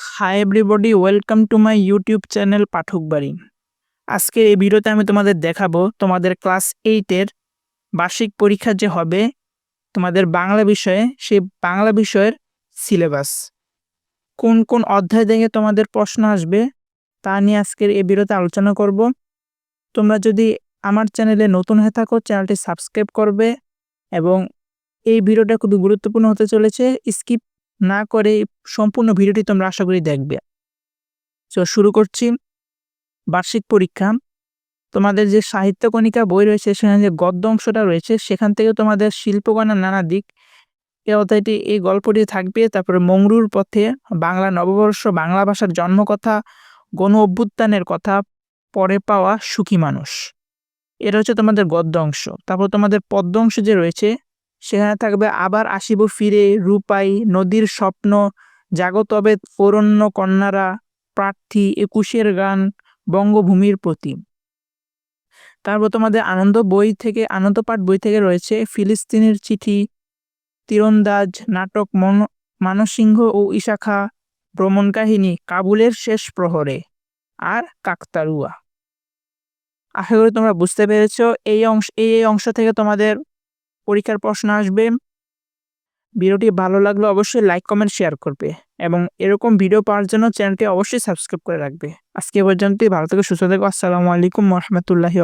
Hi everybody welcome to my YouTube channel Pathak Bari আজকের এই ভিডিওতে আমি তোমাদের দেখাবো তোমাদের ক্লাস এইটের বার্ষিক পরীক্ষা যে হবে, তোমাদের বাংলা বিষয়ে সেই বাংলা বিষয়ের সিলেবাস কোন কোন অধ্যায় থেকে তোমাদের প্রশ্ন আসবে, তা নিয়ে আজকের এই ভিডিওতে আলোচনা করব। তোমরা যদি আমার চ্যানেলে নতুন হয়ে থাকো চ্যানেলটি সাবস্ক্রাইব করবে এবং এই ভিডিওটা খুবই গুরুত্বপূর্ণ হতে চলেছে স্কিপ না করে সম্পূর্ণ ভিডিওটি তোমরা আশা করি দেখবে। তো শুরু করছি। বার্ষিক পরীক্ষা। তোমাদের যে সাহিত্য কণিকা বই রয়েছে, সেখানে যে গদ্য অংশটা রয়েছে, সেখান থেকে তোমাদের শিল্পকণার নানা দিক। এ অধ্যায়টি, এই গল্পটি থাকবে। তারপরে মংরুর পথে বাংলা নববর্ষ, বাংলা ভাষার জন্মকথা, গণ অভ্যুত্থানের কথা, পরে পাওয়া সুখী মানুষ। এটা হচ্ছে তোমাদের গদ্য অংশ। তারপর তোমাদের পদ্য অংশ যে রয়েছে সেখানে থাকবে আবার আসিব ফিরে রূপাই নদীর স্বপ্ন। জাগতবে অরণ্য কন্যারা, প্রার্থী একুশের গান, বঙ্গভূমির প্রতি তারপর তোমাদের আনন্দ বই থেকে আনন্দ পাঠ বই থেকে রয়েছে ফিলিস্তিনের চিঠি, তীরন্দাজ, নাটক, মন, মানসিংহ ও ইশাখা ভ্রমণ কাহিনী, কাবুলের শেষ প্রহরে আর কাকতারুয়া। আশা করি তোমরা বুঝতে পেরেছ, এই অংশ, এই এই অংশ থেকে তোমাদের পরীক্ষার প্রশ্ন আসবে। ভিডিওটি ভালো লাগলে অবশ্যই লাইক কমেন্ট শেয়ার করবে এবং এরকম ভিডিও পাওয়ার জন্য চ্যানেলটি অবশ্যই সাবস্ক্রাইব করে রাখবে। আজকে পর্যন্ত পর্যন্তই, ভালো থেকে, সুস্থ থেকো, আসসালামু আলাইকুম রহমতুল্লাহি